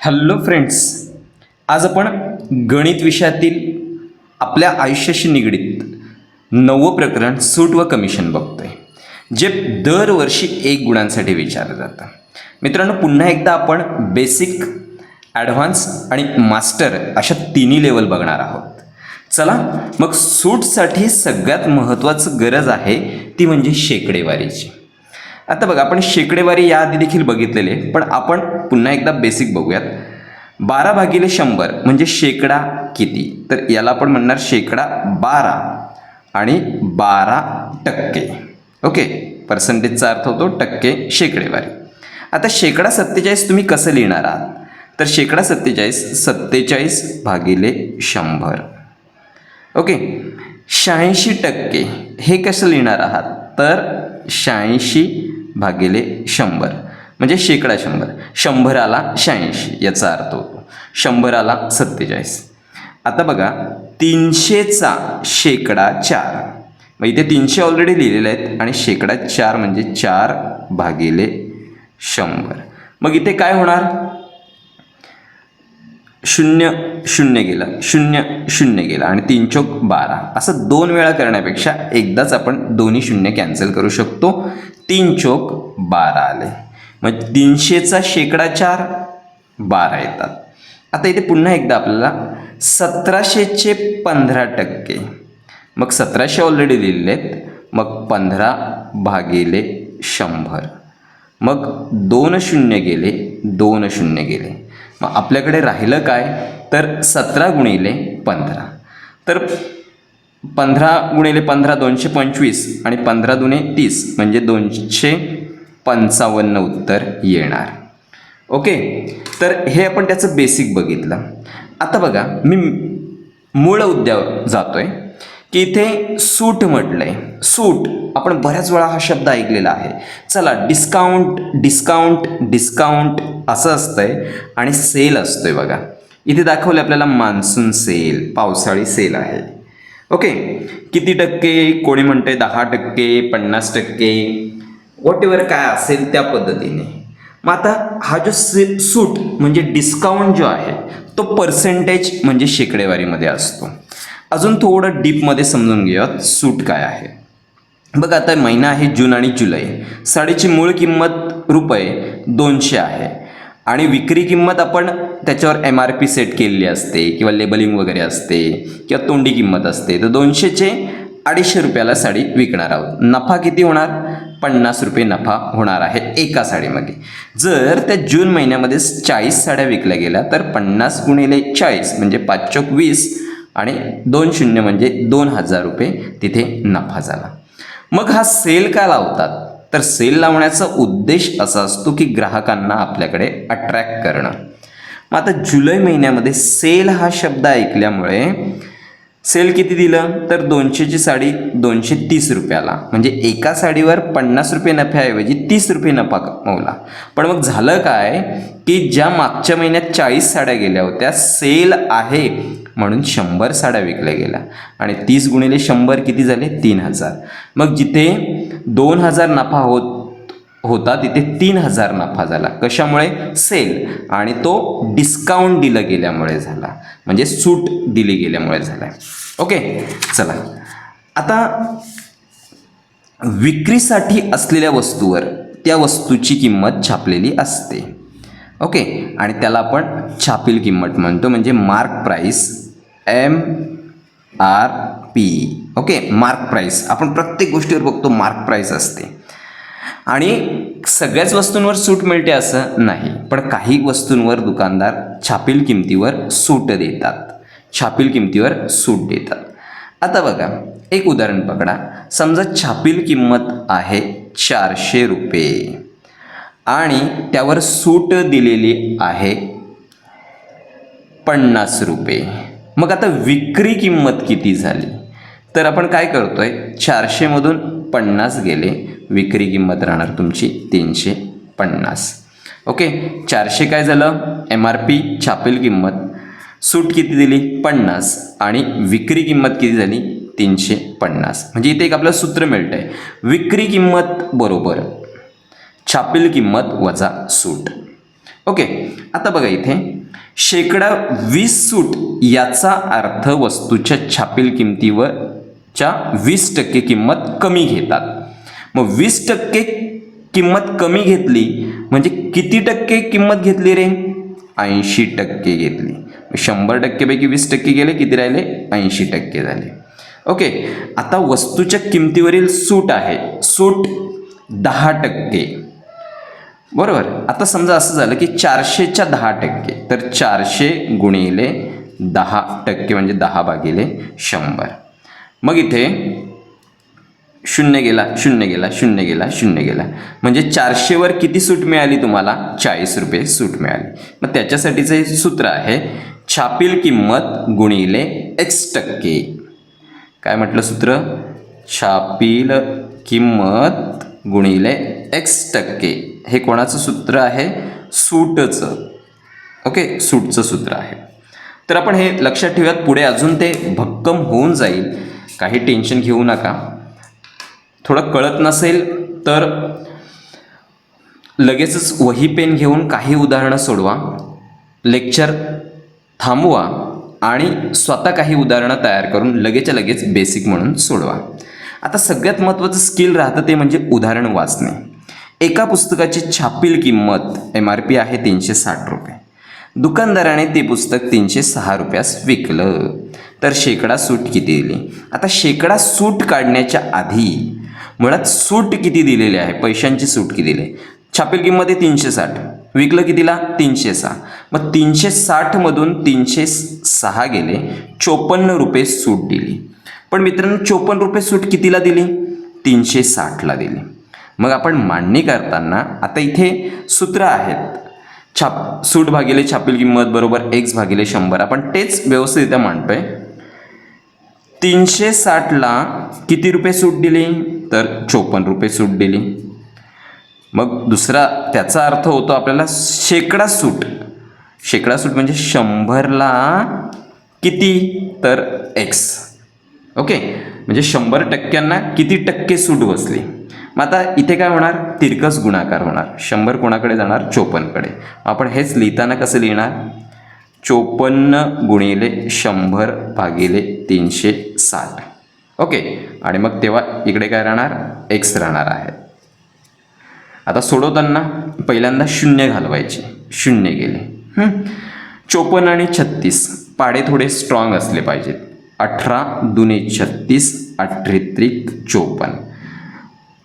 Hello friends आज आपण गणित विषयातील आपल्या आयुष्याशी निगडीत नवं प्रकरण सूट व कमिशन बघतोय जे दरवर्षी एक गुणांसाठी विचारलं जातं. मित्रांनो पुन्हा एकदा आपण बेसिक ॲडव्हान्स आणि मास्टर अशा तिन्ही लेवल बघणार आहोत. चला मग सूटसाठी सगळ्यात महत्त्वाचं गरज आहे ती म्हणजे शेकडेवारीची. आता बघा आपण शेकडेवारी या आधी देखील बघितलेले पण आपण पुन्हा एकदा बेसिक बघूयात. बारा भागिले शंभर म्हणजे शेकडा किती? तर याला आपण म्हणणार शेकडा बारा आणि बारा टक्के. ओके? पर्सेंटेजचा अर्थ होतो टक्के शेकडेवारी. आता शेकडा सत्तेचाळीस तुम्ही कसं लिहिणार आहात? तर शेकडा सत्तेचाळीस सत्तेचाळीस भागिले शंभर. ओके? शहाऐंशी टक्के. हे कसं लिहिणार आहात? तर शहाऐंशी भागिले शंभर. म्हणजे शेकडा शंभर. शंभराला शहाऐंशी याचा अर्थ होतो. शंभराला सत्तेचाळीस. आता बघा तीनशेचा शेकडा चार. मग इथे तीनशे ऑलरेडी लिहिलेले आहेत आणि शेकडा चार म्हणजे चार भागिले शंभर. मग इथे काय होणार? शून्य शून्य गेलं. शून्य शून्य गेलं. आणि तीन चौक बारा. असं दोन वेळा करण्यापेक्षा एकदाच आपण दोन्ही शून्य कॅन्सल करू शकतो. तीन चौक बारा आले. मग तीनशेचा शेकडा चार बारा येतात. आता इथे पुन्हा एकदा आपल्याला सतराशेचे पंधरा टक्के. मग सतराशे ऑलरेडी दिलेले आहेत मग पंधरा भागिले शंभर. मग दोन शून्य गेले. दोन शून्य गेले. मग आपल्याकडे राहिलं काय? तर सतरा गुणिले पंधरा. तर पंधरा गुणिले पंधरा दोनशे पंचवीस आणि पंधरा दुने तीस म्हणजे दोनशे पंचावन्न उत्तर येणार. ओके? तर हे आपण त्याचं बेसिक बघितलं. आता बघा मी मूळ उद्या जातो आहे की इथे सूट म्हटलंय. सूट आपण बऱ्याच वेळा हा शब्द ऐकलेला आहे. चला डिस्काउंट डिस्काउंट डिस्काउंट असं असतंय आणि सेल असतोय बघा. इथे दाखवलं आपल्याला मान्सून सेल पावसाळी सेल आहे. ओके किती टक्के? कोणी म्हणते दहा टक्के पन्नास टक्के? वॉट एव्हर काय असेल त्या पद्धतीने. मग आता हा जो से सूट म्हणजे डिस्काउंट जो आहे तो पर्सेंटेज म्हणजे शेकडेवारीमध्ये असतो. अजून थोडं डीपमध्ये समजून घेऊयात सूट काय आहे. बघा आता महिना आहे जून आणि जुलै. साडीची मूळ किंमत रुपये दोनशे आहे. आणि विक्री किंमत आपण त्याच्यावर एम आर पी सेट केलेली असते किंवा लेबलिंग वगैरे असते किंवा तोंडी किंमत असते. तर दोनशेचे अडीचशे रुपयाला साडी विकणार आहोत. नफा किती होणार? पन्नास रुपये नफा होणार आहे एका साडीमध्ये जर त्या जून महिन्यामध्ये चाळीस साड्या विकल्या गेल्या तर पन्नास गुणिले चाळीस म्हणजे पाच चौक वीस आणि दोन शून्य म्हणजे दोन हजार रुपये तिथे नफा झाला. मग हा सेल का लावतात? तर सेल लावण्याचा उद्देश असा असतो की ग्राहकांना आपल्याकडे अट्रॅक्ट करणं. मग आता जुलै महिन्यामध्ये सेल हा शब्द ऐकल्यामुळे सेल किती दिलं? तर दोनशेची साडी दोनशे तीस रुपयाला. म्हणजे एका साडीवर पन्नास रुपये नफ्याऐवजी तीस रुपये नफा कमवला. पण मग झालं काय? की ज्या मागच्या महिन्यात चाळीस साड्या गेल्या होत्या सेल आहे म्हणून शंभर साड्या विकल्या गेल्या. आणि तीस गुणिले शंभर किती झाले? तीन हजार. मग जिथे दोन हजार नफा होत होता तिथे तीन हजार नफा झाला. कशामुळे? सेल. आणि तो डिस्काउंट दिलं गेल्यामुळे झाला. म्हणजे सूट दिली गेल्यामुळे झाला. ओके चला. आता विक्रीसाठी असलेल्या वस्तूवर त्या वस्तूची किंमत छापलेली असते. ओके आणि त्याला आपण छापील किंमत म्हणतो. म्हणजे mark price M R P okay mark price आपण प्रत्येक गोष्टीवर बघतो मार्क प्राईस असते. आणि सगळ्याच वस्तूंवर सूट मिळते असं नाही. पण काही वस्तूंवर दुकानदार छापील किमतीवर सूट देतात. छापील किमतीवर सूट देतात. आता बघा एक उदाहरण पकडा. समजा छापील किंमत आहे चारशे रुपये आणि त्यावर सूट दिलेली आहे पन्नास रुपये. मग आता विक्री किंमत किती झाली? तर आपण काय करतोय? चारशेमधून पन्नास गेले विक्री किंमत राहणार तुमची तीनशे पन्नास. ओके चारशे काय झालं? एम आर पी छापील किंमत. सूट किती दिली? पन्नास. आणि विक्री किंमत किती झाली? तीनशे पन्नास. म्हणजे इथे एक आपलं सूत्र मिळतं आहे विक्री किंमत बरोबर. छापील किंमत वजा सूट. ओके आता बघा इथे. शेकडा वीस सूट याचा अर्थ वस्तूच्या छापील च्या वीस टक्के किंमत कमी घेतात. मग वीस टक्के किंमत कमी घेतली म्हणजे किती टक्के किंमत घेतली रे? ऐंशी टक्के घेतली. शंभर टक्केपैकी वीस टक्के गेले किती राहिले? ऐंशी टक्के झाले. ओके आता वस्तूच्या किमतीवरील सूट आहे. सूट दहा टक्के. बरोबर? आता समजा असं झालं की चारशेच्या दहा टक्के. तर चारशे गुणिले दहा टक्के म्हणजे दहा भागिले शंभर. मग इथे शून्य गेला शून्य गेला शून्य गेला शून्य गेला. म्हणजे चारशेवर किती सूट मिळाली तुम्हाला? चाळीस रुपये सूट मिळाली. मग त्याच्यासाठीचं हे सूत्र आहे छापील किंमत गुणिले एक्स टक्के. काय म्हटलं सूत्र? छापील किंमत गुणिले एक्स टक्के. हे कोणाचं सूत्र आहे? सूटचं. ओके? सूटचं सूत्र आहे. तर आपण हे लक्षात ठेवूयात. पुढे अजून ते भक्कम होऊन जाईल. काही टेन्शन घेऊ नका. थोडं कळत नसेल तर लगेचच वही पेन घेऊन काही उदाहरणं सोडवा लेक्चर थांबवा आणि स्वतः काही उदाहरणं तयार करून लगेच्या लगेच बेसिक म्हणून सोडवा. आता सगळ्यात महत्त्वाचं स्किल राहतं ते म्हणजे उदाहरण वाचणे. एका पुस्तकाची छापील किंमत एम आर पी आहे तीनशे साठ रुपये. दुकानदाराने ते पुस्तक तीनशे सहा रुपयास विकलं. तर शेकडा सूट किती दिली? आता शेकडा सूट काढण्याच्या आधी मुळात सूट किती दिलेली आहे? पैशांची सूट किती दिली? छापील किंमत आहे तीनशे साठ विकलं कितीला? तीनशे सहा मग तीनशे साठमधून तीनशे सहा गेले चोपन्न रुपये सूट दिली. पण मित्रांनो चोपन्न रुपये सूट कितीला दिली? तीनशे साठला दिली. मग आपण मांडणी करताना आता इथे सूत्र आहेत. छाप सूट भागिले छापील किंमत बरोबर एक्स भागिले शंभर. आपण तेच व्यवस्थितरित्या मांडतोय. तीनशे साठला किती रुपये सूट दिली? तर चोपन्न रुपये सूट दिली. मग दुसरा त्याचा अर्थ होतो आपल्याला शेकडा सूट. शेकडा सूट म्हणजे शंभरला किती? तर एक्स ओके? म्हणजे शंभर टक्क्यांना किती टक्के सूट बसली? मग आता इथे काय होणार? तिरकस गुणाकार होणार. शंभर कोणाकडे जाणार? चोपन्नकडे आपण हेच लिहिताना कसं लिहिणार? चोपन्न गुणिले शंभर भागिले तीनशे साठ. ओके. आणि मग तेव्हा इकडे काय राहणार? एक्स राहणार आहे. आता सोडवताना पहिल्यांदा शून्य घालवायचे. शून्य गेले. चोपन्न आणि छत्तीस. पाडे थोडे स्ट्रॉंग असले पाहिजेत. अठरा दुने छत्तीस अठ्ठेत्रिक चोपन्न.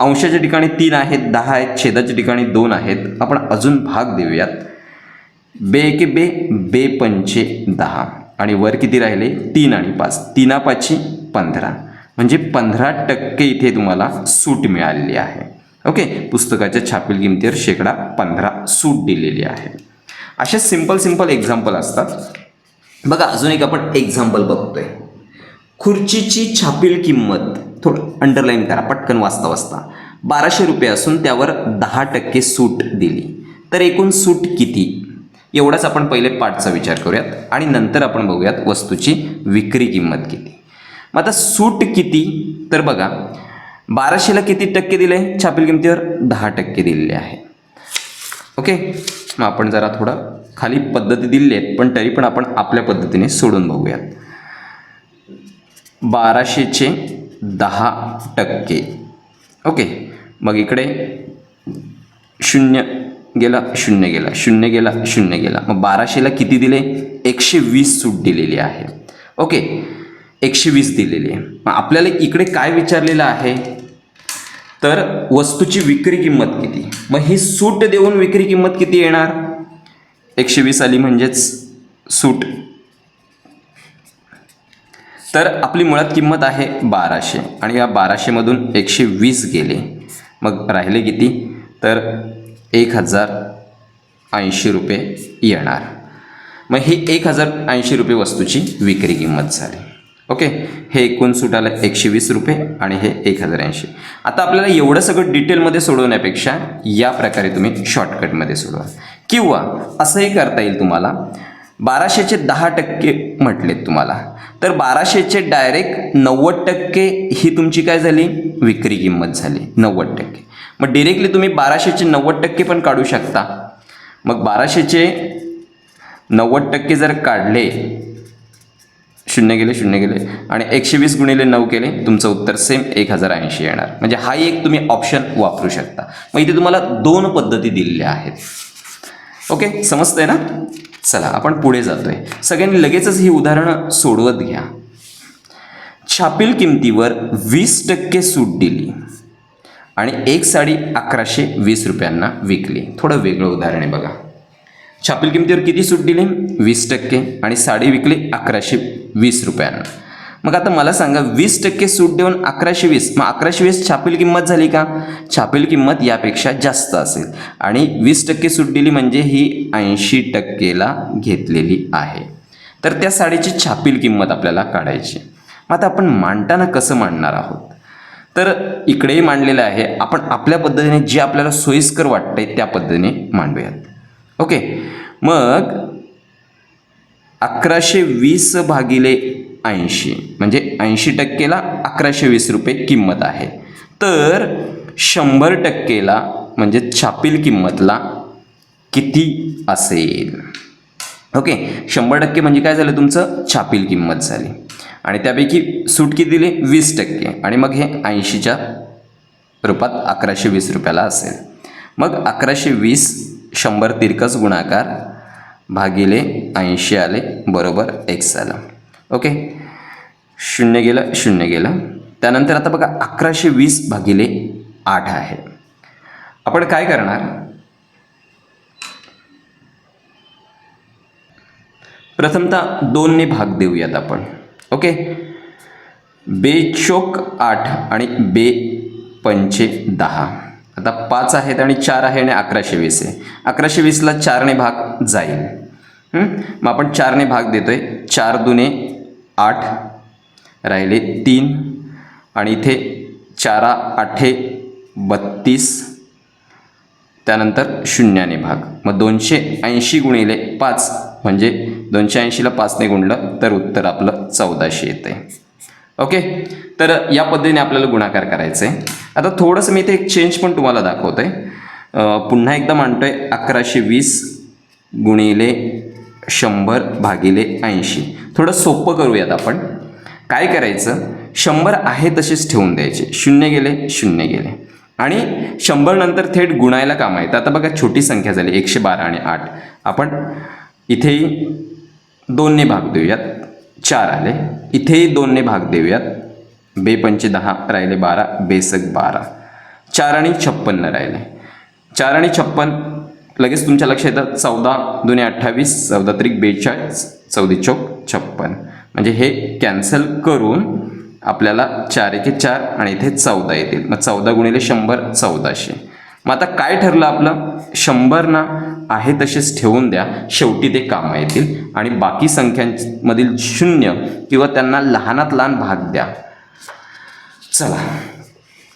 अंशाच्या ठिकाणी तीन आहेत दहा आहेत छेदाच्या ठिकाणी दोन आहेत. आपण अजून भाग देऊयात. बे एके बे बे पंचे दहा. आणि वर किती राहिले? तीन आणि पाच. तीना पाचशे पंधरा. म्हणजे पंधरा टक्के इथे तुम्हाला सूट मिळालेली आहे. ओके? पुस्तकाच्या छापील किमतीवर शेकडा पंधरा सूट दिलेली आहे. असे सिंपल सिंपल एक्झाम्पल असतात. बघा अजून एक आपण एक्झाम्पल बघतोय. खुर्चीची छापील किंमत थोडं अंडरलाईन करा पटकन वाचता वाचता. बाराशे रुपये असून त्यावर दहा टक्के सूट दिली. तर एकूण सूट किती? एवढाच आपण पहिले पाठचा विचार करूयात आणि नंतर आपण बघूयात वस्तूची विक्री किंमत किती. मग आता सूट किती? तर बघा बाराशेला किती टक्के दिले? छापील किमतीवर दहा टक्के दिलेले आहे. ओके? मग आपण जरा थोडं खाली पद्धती दिलेली आहेत पण तरी पण आपण आपल्या पद्धतीने सोडून बघूयात. बाराशेचे दहा टक्के. ओके? मग इकडे शून्य गेला शून्य गेला शून्य गेला शून्य गेला. मग बाराशेला किती दिले? एकशे वीस सूट दिलेली आहे. ओके एकशे वीस दिलेली आहे. मग आपल्याला इकडे काय विचारलेलं आहे? तर वस्तूची विक्री किंमत किती? मग ही सूट देऊन विक्री किंमत किती येणार? एकशे वीस आली म्हणजेच सूट. तर आपली मुळात किंमत आहे बाराशे आणि या बाराशेमधून एकशे वीस गेले. मग राहिले किती? तर एक हजार ऐंशी रुपये येणार. मग ही एक हजार ऐंशी रुपये वस्तूची विक्री किंमत झाली. ओके? हे एकूण सूट आलं एकशे वीस रुपये आणि हे एक हजार ऐंशी. आता आपल्याला एवढं सगळं डिटेलमध्ये सोडवण्यापेक्षा या प्रकारे तुम्ही शॉर्टकटमध्ये सोडवा. किंवा असंही करता येईल तुम्हाला बाराशेचे दहा टक्के म्हटलेत तुम्हाला तर बाराशेचे डायरेक्ट नव्वद टक्के ही तुमची काय झाली? विक्री किंमत झाली. नव्वद टक्के. मग डिरेक्टली तुम्ही बाराशेचे नव्वद टक्के पण काढू शकता. मग बाराशेचे नव्वद टक्के जर काढले शून्य गेले शून्य गेले आणि एकशे वीस गुणिले नऊ केले तुमचं उत्तर सेम एक हजार ऐंशी येणार. म्हणजे हा एक तुम्ही ऑप्शन वापरू शकता. मग इथे तुम्हाला दोन पद्धती दिलेल्या आहेत. ओके समजतंय ना? चला आपण पुढे जातोय. सगळ्यांनी लगेचच ही उदाहरणं सोडवत घ्या. छापील किमतीवर वीस टक्के सूट दिली आणि एक साडी अकराशे वीस रुपयांना विकली. थोडं वेगळं उदाहरण आहे बघा. छापील किमतीवर किती सूट दिली? वीस टक्के. आणि साडी विकली अकराशे वीस रुपयांना. मग आता मला सांगा वीस टक्के सूट देऊन अकराशे वीस मग अकराशे वीस छापील किंमत झाली का? छापील किंमत यापेक्षा जास्त असेल. आणि वीस टक्के सूट दिली म्हणजे ही ऐंशी टक्केला घेतलेली आहे. तर त्या साडीची छापील किंमत आपल्याला काढायची मग आता आपण मांडताना कसं मांडणार आहोत? तर इकडेही मांडलेलं आहे. आपण आपल्या पद्धतीने जे आपल्याला सोयीस्कर वाटतंय त्या पद्धतीने मांडूयात. ओके? मग अकराशे वीस भागिले ऐंशी. म्हणजे ऐंशी टक्केला अकराशे वीस रुपये किंमत आहे. तर शंभर टक्केला म्हणजे छापील किंमतला किती असेल? ओके शंभर टक्के म्हणजे काय झालं तुमचं? छापील किंमत झाली. आणि त्यापैकी सूट किती दिली वीस टक्के. आणि मग हे ऐंशीच्या रूपात अकराशे वीस रुपयाला असेल. मग अकराशे वीस शंभर तिरकस गुणाकार भागिले ऐंशी आले बरोबर एक्स आलं ओके? शून्य गेलं शून्य गेलं. त्यानंतर आता बघा अकराशे वीस भागिले आठ आहे. आपण काय करणार? प्रथमतः दोनने भाग देऊयात आपण. ओके? बेचोक आठ आणि बे पंचे दहा. आता पाच आहेत आणि चार आहे आणि अकराशे वीस आहे. अकराशे वीसला चारने भाग जाईल. मग आपण चारने भाग देतोय. चार दुने आठ राहिले तीन आणि इथे चारा आठे बत्तीस. त्यानंतर शून्याने भाग. मग दोनशे ऐंशी गुणिले पाच म्हणजे दोनशे ऐंशीला पाचने गुणलं तर उत्तर आपलं चौदाशे येतं. आहे ओके? तर या पद्धतीने आपल्याला गुणाकार करायचं आहे आता थोडंसं मी इथे एक चेंज पण तुम्हाला दाखवतो आहे पुन्हा एकदा मांडतो आहे अकराशे वीस गुणिले शंभर भागिले ऐंशी. थोडं सोपं करूयात आपण. काय करायचं? शंभर आहे तसेच ठेवून द्यायचे. शून्य गेले शून्य गेले. आणि शंभर नंतर थेट गुणायला काम येतं आता बघा छोटी संख्या झाली एकशे बारा आणि आठ. आपण इथेही दोनने भाग देऊयात. चार आले. इथेही दोनने भाग देऊयात. बेपंचे दहा राहिले बारा बेसक बारा. चार आणि छप्पन्न राहिले. चार आणि छप्पन लगेच तुमच्या लक्षात येतं. चौदा दोन्ही अठ्ठावीस चौदा तरी बेचाळीस. चौदी चौक छप्पन. म्हणजे हे कॅन्सल करून आपल्याला चार एके चार आणि इथे चौदा येतील. मग चौदा गुणिले शंभर चौदाशे. मग आता काय ठरलं आपलं? शंभर ना आहे तसेच ठेवून द्या. शेवटी ते कामं येतील. आणि बाकी संख्यांमधील शून्य किंवा त्यांना लहानात लहान भाग द्या. चला.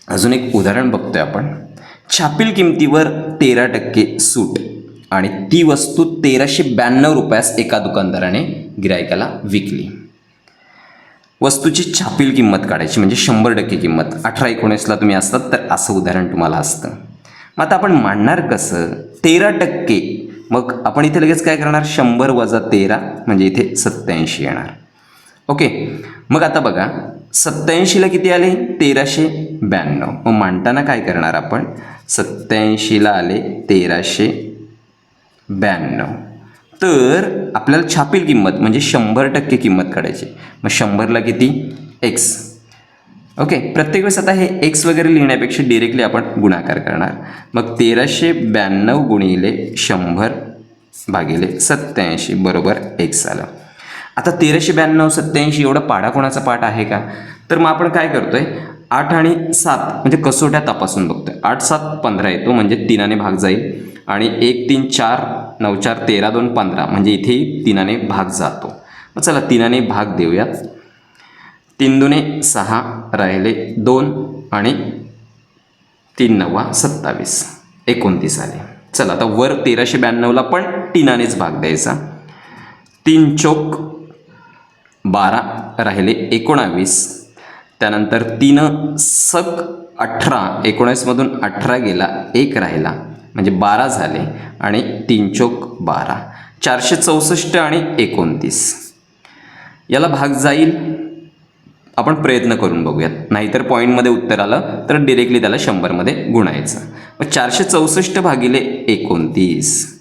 अजून एक उदाहरण बघतोय आपण. छापील किमतीवर तेरा टक्के सूट. आणि ती वस्तू तेराशे ब्याण्णव रुपयास एका दुकानदाराने गिरायकाला विकली. वस्तूची छापील किंमत काढायची म्हणजे शंभर टक्के किंमत. अठरा एकोणीसला तुम्ही असतात तर असं उदाहरण तुम्हाला असतं. मग आता आपण मांडणार कसं? तेरा टक्के. मग आपण इथे लगेच काय करणार? शंभर वजा तेरा म्हणजे इथे सत्याऐंशी येणार. ओके. मग आता बघा सत्याऐंशीला किती आले? तेराशे ब्याण्णव. मग मांडताना काय करणार आपण? सत्याऐंशीला आले तेराशे ब्याण्णव. तर आपल्याला छापील किंमत म्हणजे शंभर टक्के किंमत काढायची. मग शंभरला किती? एक्स ओके प्रत्येक वेळेस आता हे एक्स वगैरे लिहिण्यापेक्षा डिरेक्टली आपण गुणाकार करणार. मग तेराशे ब्याण्णव गुणिले शंभर भागिले सत्याऐंशी बरोबर एक्स आलं. आता तेराशे ब्याण्णव सत्याऐंशी एवढा पाडा कोणाचा पाठ आहे का? तर मग आपण काय करतोय? आठ आणि सात म्हणजे कसोट्या तपासून बघतोय. आठ सात पंधरा येतो म्हणजे तिनाने भाग जाईल. आणि एक तीन चार नऊ चार तेरा दोन पंधरा म्हणजे इथेही तिनाने भाग जातो. मग चला तिनाने भाग देऊयात. तीन दुने सहा राहिले दोन आणि तीन नव्वा सत्तावीस. एकोणतीस आले. चला आता वर तेराशे ब्याण्णवला पण तिनानेच भाग द्यायचा. तीन चोक बारा राहिले एकोणावीस. त्यानंतर तीन सक अठरा एकोणावीसमधून अठरा गेला एक राहिला. म्हणजे बारा झाले आणि तीन चोक बारा. चारशे चौसष्ट आणि एकोणतीस. याला भाग जाईल. आपण प्रयत्न करून बघूयात. नाहीतर पॉईंटमध्ये उत्तर आलं तर डिरेक्टली त्याला शंभरमध्ये गुणायचं. मग चारशे चौसष्ट भागिले एकोणतीस.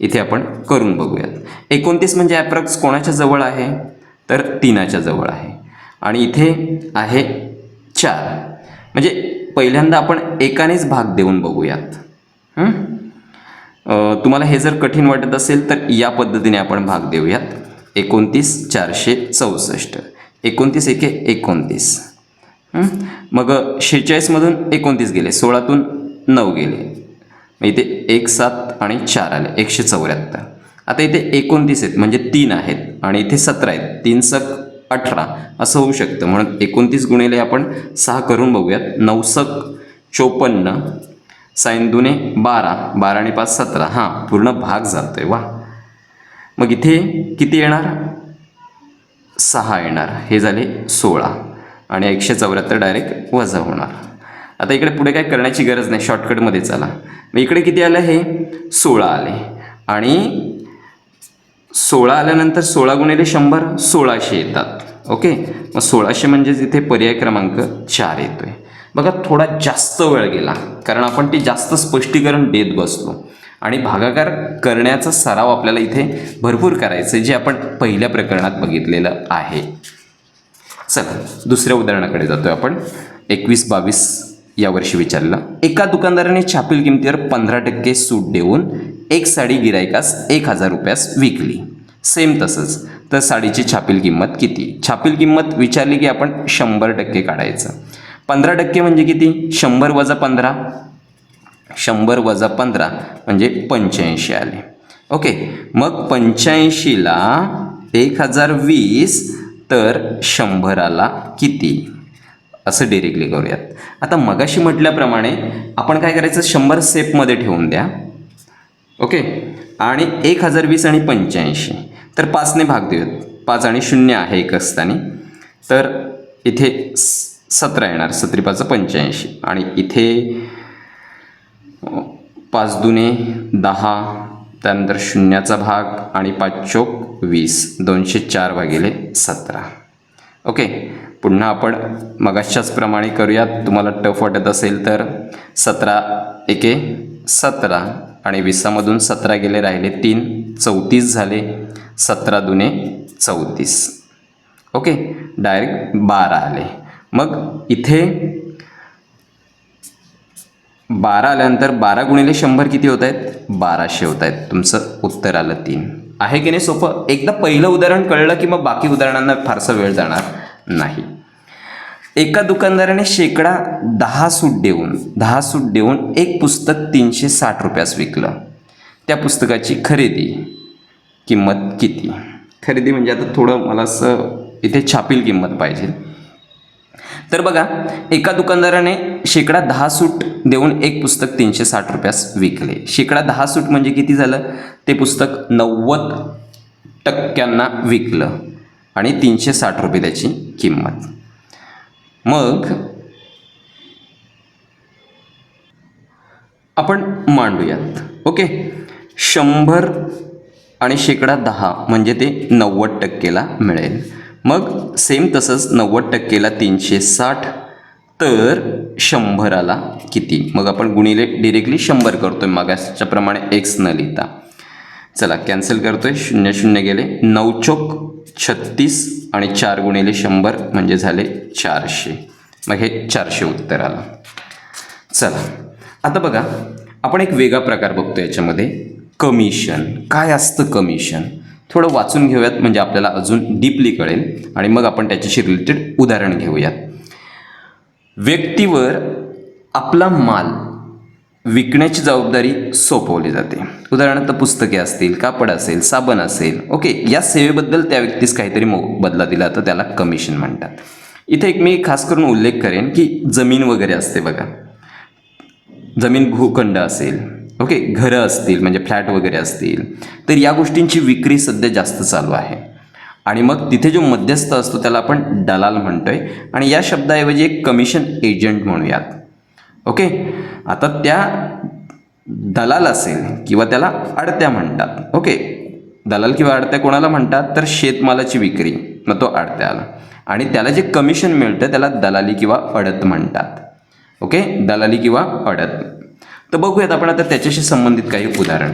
इथे आपण करून बघूयात. एकोणतीस म्हणजे ॲप्रॉक्स कोणाच्या जवळ आहे? तर तीनाच्या जवळ आहे. आणि इथे आहे चार. म्हणजे पहिल्यांदा आपण एकानेच भाग देऊन बघूयात. तुम्हाला हे जर कठीण वाटत असेल तर या पद्धतीने आपण भाग देऊयात. एकोणतीस चारशे चौसष्ट. एकोणतीस एके एकोणतीस. मग शेहेचाळीसमधून एकोणतीस गेले सोळातून नऊ गेले. मग इथे एक सात आणि चार आले एकशे चौऱ्याहत्तर. आता इथे एकोणतीस आहेत म्हणजे तीन आहेत आणि इथे सतरा आहेत. तीन सक अठरा असं होऊ शकतं. म्हणून एकोणतीस गुणिले आपण सहा करून बघूयात. नऊ सक चोपन्न साईन दुने बारा बारा आणि पाच सतरा. हां पूर्ण भाग जातो आहे वा. मग इथे किती येणार? सहा येणार. हे झाले सोळा. आणि एकशे चौऱ्याहत्तर डायरेक्ट वजा होणार. आता इकडे पुढे काय करण्याची गरज नाही. शॉर्टकटमध्ये चला. मग इकडे किती आलं हे? सोळा आले. आणि सोळा आल्यानंतर सोळा गुणिले शंभर सोळाशे येतात. ओके? मग सोळाशे म्हणजेच इथे पर्याय क्रमांक चार येतोय. बघा थोडा जास्त वेळ गेला कारण आपण ते जास्त स्पष्टीकरण देत बसलो. आणि भागाकार करण्याचा सराव आपल्याला इथे भरपूर करायचं आहे जे आपण पहिल्या प्रकरणात बघितलेलं आहे. चला दुसऱ्या उदाहरणाकडे जातोय आपण. एकवीस बावीस यावर्षी विचारलं. एका दुकानदाराने छापील किमतीवर पंधरा टक्के सूट देऊन एक साडी गिरायकास एक हजार रुपयास विकली. सेम तसंच तर साडीची छापील किंमत किती? छापील किंमत विचारली की आपण शंभर टक्के काढायचं. पंधरा टक्के म्हणजे किती? शंभर वजा पंधरा. शंभर वजा पंधरा म्हणजे पंच्याऐंशी आले. ओके मग पंच्याऐंशीला एक हजार वीस तर शंभराला किती? असं डिरेक्टली करूयात. आता मगाशी म्हटल्याप्रमाणे आपण काय करायचं? शंभर सेपमध्ये ठेवून द्या. ओके आणि एक हजार वीस आणि पंच्याऐंशी. तर पाचने भाग देऊयात. पाच आणि शून्य आहे एक असताना. तर इथे सतरा येणार सतरी पाच पंच्याऐंशी. आणि इथे पाच दुने दहा त्यानंतर शून्याचा भाग आणि पाच चोक वीस. दोनशे चार भागिले सतरा. ओके पुन्हा आपण मगाच्याच प्रमाणे करूयात. तुम्हाला टफ वाटत असेल तर सतरा एके सतरा. आणि विसामधून सतरा गेले राहिले तीन. चौतीस झाले सतरा दुने चौतीस. ओके डायरेक्ट बारा आले. मग इथे बारा आल्यानंतर बारा गुणिले शंभर किती होत आहेत? बाराशे होत आहेत. तुमचं उत्तर आलं तीन. आहे की नाही सोपं? एकदा पहिलं उदाहरण कळलं की मग बाकी उदाहरणांना फारसा वेळ जाणार नाही. एका दुकानदाराने शेकडा दहा सूट देऊन दहा सूट देऊन एक पुस्तक तीनशे साठ रुपयास विकलं. त्या पुस्तकाची खरेदी किंमत किती? खरेदी म्हणजे आता थोडं मला असं इथे छापील किंमत पाहिजे. तर बघा एका दुकानदाराने शेकडा दहा सूट देऊन एक पुस्तक तीनशे साठ रुपयास विकले. शेकडा दहा सूट म्हणजे किती झालं? ते पुस्तक नव्वद टक्क्यांना विकलं आणि तीनशे साठ रुपये त्याची किंमत. मग आपण मांडूयात. ओके? शंभर आणि शेकडा दहा म्हणजे ते नव्वद टक्केला मिळेल. मग सेम तसंच नव्वद टक्केला तीनशे साठ तर शंभराला किती? मग आपण गुणिले डिरेक्टली शंभर करतोय आहे प्रमाणे एक्स न लिहिता. चला कॅन्सल करतोय शून्य शून्य गेले नऊ चोक छत्तीस आणि चार गुणिले शंभर म्हणजे झाले चारशे. मग हे चारशे उत्तर आलं. चला आता बघा आपण एक वेगळा प्रकार बघतो याच्यामध्ये. कमिशन. काय असतं कमिशन? थोडं वाचून घेऊयात म्हणजे आपल्याला अजून डीपली कळेल. आणि मग आपण त्याच्याशी रिलेटेड उदाहरण घेऊयात. व्यक्तीवर आपला माल विकण्याची जबाबदारी सोपवली जाते. उदाहरणार्थ पुस्तके असतील कापड असेल साबण असेल ओके या सेवेबद्दल त्या व्यक्तीस काहीतरी मो बदला दिला तर त्याला कमिशन म्हणतात. इथे एक मी खास करून उल्लेख करेन की जमीन वगैरे असते बघा. जमीन भूखंड असेल ओके घरं असतील म्हणजे फ्लॅट वगैरे असतील तर या गोष्टींची विक्री सध्या जास्त चालू आहे. आणि मग तिथे जो मध्यस्थ असतो त्याला आपण दलाल म्हणतोय. आणि या शब्दाऐवजी एक कमिशन एजंट म्हणूयात. ओके आता त्या दलाल असेल किंवा त्याला अडत्या म्हणतात. ओके दलाल किंवा अडत्या कोणाला म्हणतात? तर शेतमालाची विक्री मग तो अडत्या आला आणि त्याला जे कमिशन मिळतं त्याला दलाली किंवा अडत म्हणतात. ओके दलाली किंवा अडत. तर बघूयात आपण आता त्याच्याशी संबंधित काही उदाहरण.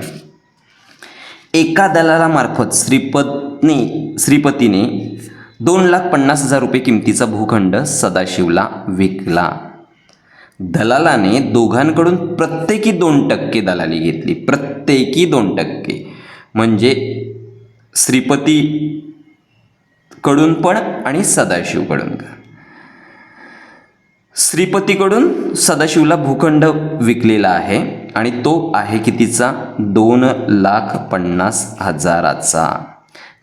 एका दलालामार्फत श्रीपत्नी श्रीपतीने दोन लाख पन्नास हजार रुपये किमतीचा भूखंड सदाशिवला विकला. दलालाने दोघांकडून प्रत्येकी दोन टक्के दलाली घेतली. प्रत्येकी दोन टक्के. म्हणजे श्रीपतीकडून पण आणि सदाशिवकडून. श्रीपतीकडून सदाशिवला भूखंड विकलेला आहे आणि तो आहे कितीचा दोन लाख पन्नास हजाराचा.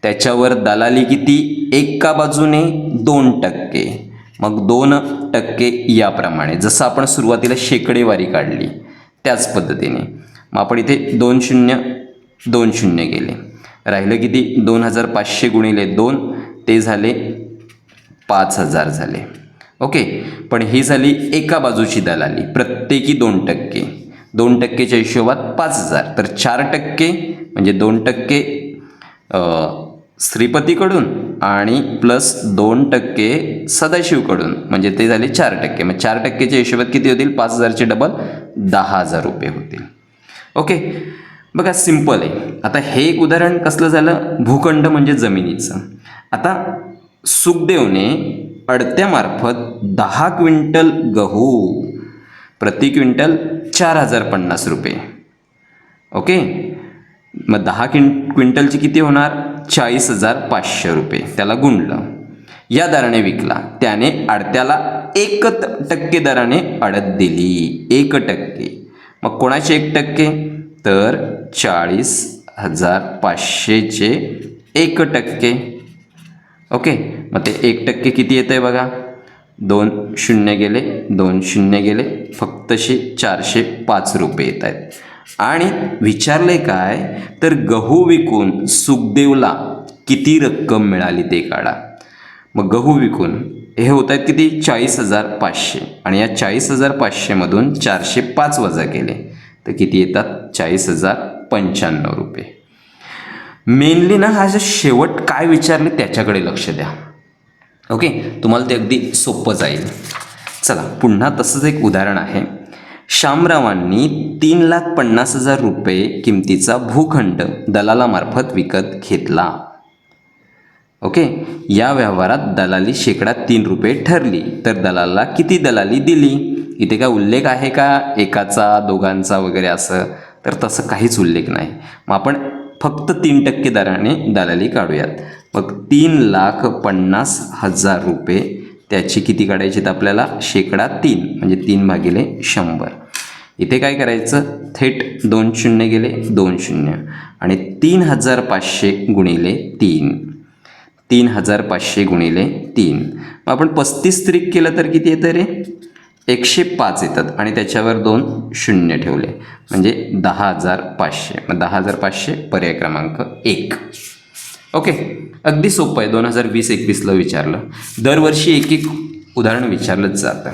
त्याच्यावर दलाली किती? एका बाजूने दोन टक्के. मग दोन टक्के याप्रमाणे. जसं आपण सुरुवातीला शेकडेवारी काढली त्याच पद्धतीने. मग आपण इथे दोन शून्य दोन शून्य गेले राहिलं किती? दोन हजार पाचशे गुणिले दोन. ते झाले पाच हजार झाले. ओके? पण ही झाली एका बाजूची दलाली. प्रत्येकी दोन टक्के. दोन टक्केच्या हिशोबात पाच हजार. तर चार टक्के म्हणजे दोन टक्के श्रीपतीकडून आणि प्लस दोन टक्के सदाशिवकडून. म्हणजे ते झाले चार टक्के. मग चार टक्केच्या हिशोबात किती होतील? पाच हजारचे डबल दहा हजार रुपये होतील. ओके? बघा सिंपल आहे. आता हे एक उदाहरण कसलं झालं? भूखंड म्हणजे जमिनीचं. आता सुखदेवने अडत्यामार्फत दहा क्विंटल गहू प्रति क्विंटल चार हजार पन्नास रुपये. ओके? मग दहा क्विं क्विंटलची किती होणार? चाळीस हजार पाचशे रुपये. त्याला गुणलं. या दराने विकला. त्याने अडत्याला एक टक्के दराने अडत दिली. एक टक्के. मग कोणाचे एक टक्के? तर चाळीस हजार पाचशेचे एक टक्के. ओके मग ते एक टक्के किती येतं आहे बघा? दोन शून्य गेले दोन शून्य गेले फक्तशे चारशे पाच रुपये येत आहेत आणि विचारले काय? तर गहू विकून सुखदेवला किती रक्कम मिळाली ते काढा. मग गहू विकून हे होत आहेत किती? चाळीस हजार पाचशे. आणि या चाळीस हजार पाचशेमधून चारशे पाच वजा केले. तर किती येतात? चाळीस हजार पंच्याण्णव रुपये. मेनली ना हा जे शेवट काय विचारले त्याच्याकडे लक्ष द्या. ओके तुम्हाला ते अगदी सोपं जाईल. चला पुन्हा तसंच एक उदाहरण आहे. शामरावांनी तीन लाख पन्नास हजार रुपये किमतीचा भूखंड दलालामार्फत विकत घेतला. ओके या व्यवहारात दलाली शेकडा तीन रुपये ठरली. तर दलालला किती दलाली दिली? इथे काय उल्लेख आहे का? एकाचा दोघांचा वगैरे असं. तर तसं काहीच उल्लेख नाही. मग आपण फक्त तीन टक्के दराने दलाली काढूयात. मग तीन लाख पन्नास हजार रुपये त्याची किती काढायची तर आपल्याला? शेकडा तीन म्हणजे तीन भागिले शंभर. इथे काय करायचं? थेट दोन शून्य गेले दोन शून्य. आणि तीन हजार पाचशे गुणिले तीन. तीन हजार पाचशे गुणिले तीन. मग आपण पस्तीस त्रिक केलं तर किती येतं रे? एकशे पाच येतात आणि त्याच्यावर दोन शून्य ठेवले. म्हणजे दहा हजार पाचशे. मग दहा हजार पाचशे पर्याय क्रमांक एक. ओके. अगदी सोपं आहे. दोन हजार वीस एकवीसला विचारलं. दरवर्षी एक एक उदाहरण विचारलंच जातं.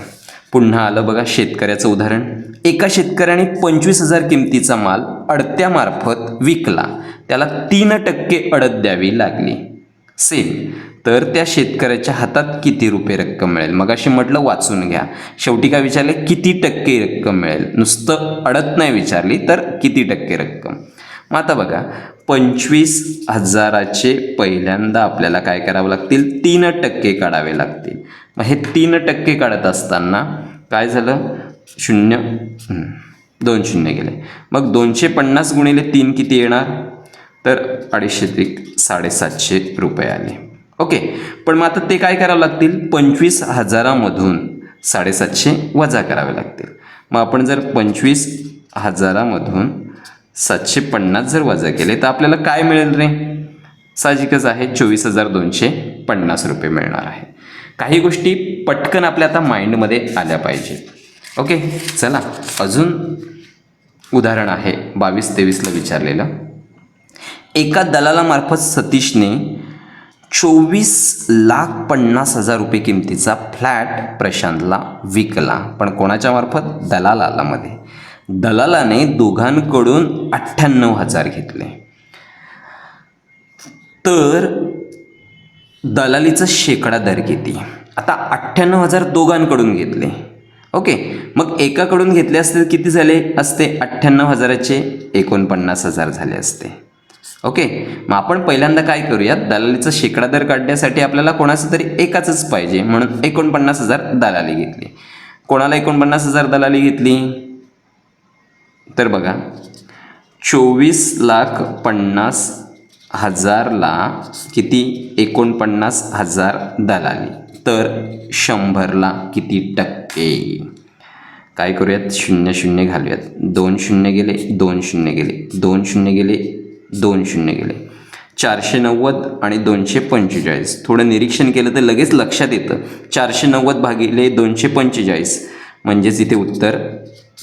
पुन्हा आलं बघा शेतकऱ्याचं उदाहरण. एका शेतकऱ्याने पंचवीस हजार किमतीचा माल अडत्यामार्फत विकला. त्याला तीन टक्के अडत द्यावी लागली. सेम. तर त्या शेतकऱ्याच्या हातात किती रुपये रक्कम मिळेल? मग अशी म्हटलं वाचून घ्या. शेवटी काय विचारले? किती टक्के रक्कम मिळेल? नुसतं अडत नाही विचारली तर किती टक्के रक्कम? मग आता बघा पंचवीस हजाराचे पहिल्यांदा आपल्याला काय करावं लागतील? तीन टक्के काढावे लागतील. मग हे तीन टक्के काढत असताना काय झालं? शून्य दोन शून्य गेले. मग दोनशे पन्नास गुणिले तीन किती येणार? तर अडीचशे ते साडेसातशे रुपये आले. ओके पण मग आता ते काय करावं लागतील? पंचवीस हजारामधून साडेसातशे वजा करावे लागतील. मग आपण जर पंचवीस हजारामधून सातशे पन्नास जर वजा केले तर आपल्याला काय मिळेल रे? साहजिकच आहे चोवीस हजार दोनशे पन्नास रुपये मिळणार आहे. काही गोष्टी पटकन आपल्या आता माइंडमध्ये आल्या पाहिजेत ओके चला अजून उदाहरण आहे बावीस तेवीसला विचारलेलं. एका दलालामार्फत सतीशने चोवीस लाख पन्नास हजार रुपये किमतीचा फ्लॅट प्रशांतला विकला. पण कोणाच्या मार्फत? दलालाला मध्ये दलालाने दोघांकडून अठ्ठ्याण्णव हजार घेतले. तर दलालीचा शेकडा दर किती? आता अठ्ठ्याण्णव हजार दोघांकडून घेतले. ओके? मग एकाकडून घेतले असते किती झाले असते? अठ्ठ्याण्णव हजाराचे एकोणपन्नास हजार झाले असते. ओके? मग आपण पहिल्यांदा काय करूयात? दलालीचा शेकडा दर काढण्यासाठी आपल्याला कोणाचं तरी एकाचंच पाहिजे. म्हणून एकोणपन्नास हजार दलाली घेतली. कोणाला एकोणपन्नास हजार दलाली घेतली? तर बघा चोवीस लाख पन्नास हजारला किती? एकोणपन्नास हजार दलाली. तर शंभरला किती टक्के? काय करूयात? शून्य शून्य घालूयात. दोन शून्य गेले दोन शून्य गेले. दोन शून्य गेले दोन शून्य गेले. चारशे नव्वद आणि दोनशे पंचेचाळीस थोडं निरीक्षण केलं तर लगेच लक्षात येतं. चारशे नव्वद भागिले दोनशे पंचेचाळीस म्हणजेच इथे उत्तर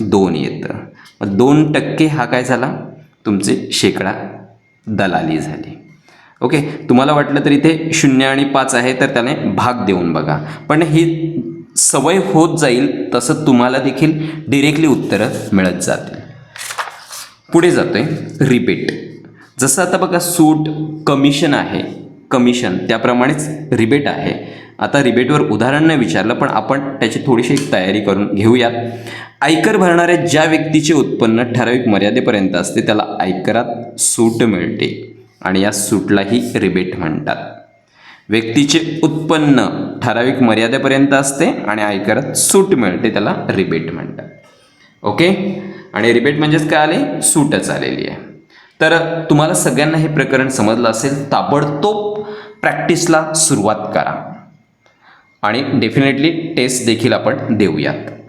दोन येतं. मग दोन टक्के हा काय झाला? तुमचे शेकडा दलाली झाली. ओके? तुम्हाला वाटलं तर इथे शून्य आणि पाच आहे तर त्याने भाग देऊन बघा. पण ही सवय होत जाईल तसं तुम्हाला देखील डिरेक्टली उत्तरं मिळत जातील. पुढे जातोय रिपीट. जसं आता बघा सूट कमिशन आहे. कमिशन त्याप्रमाणेच रिबेट आहे. आता रिबेटवर उदाहरण नाही विचारलं पण आपण त्याची थोडीशी एक तयारी करून घेऊयात आयकर भरणाऱ्या ज्या व्यक्तीचे उत्पन्न ठराविक मर्यादेपर्यंत असते त्याला आयकरात सूट मिळते. आणि या सूटलाही रिबेट म्हणतात. व्यक्तीचे उत्पन्न ठराविक मर्यादेपर्यंत असते आणि आयकरात सूट मिळते त्याला रिबेट म्हणतात. ओके आणि रिबेट म्हणजेच काय आले? सूटच आलेली आहे. तर तुम्हाला सगळ्यांना हे प्रकरण समजलं असेल ताबडतोब प्रॅक्टिसला सुरुवात करा. आणि डेफिनेटली टेस्ट देखील आपण देऊयात.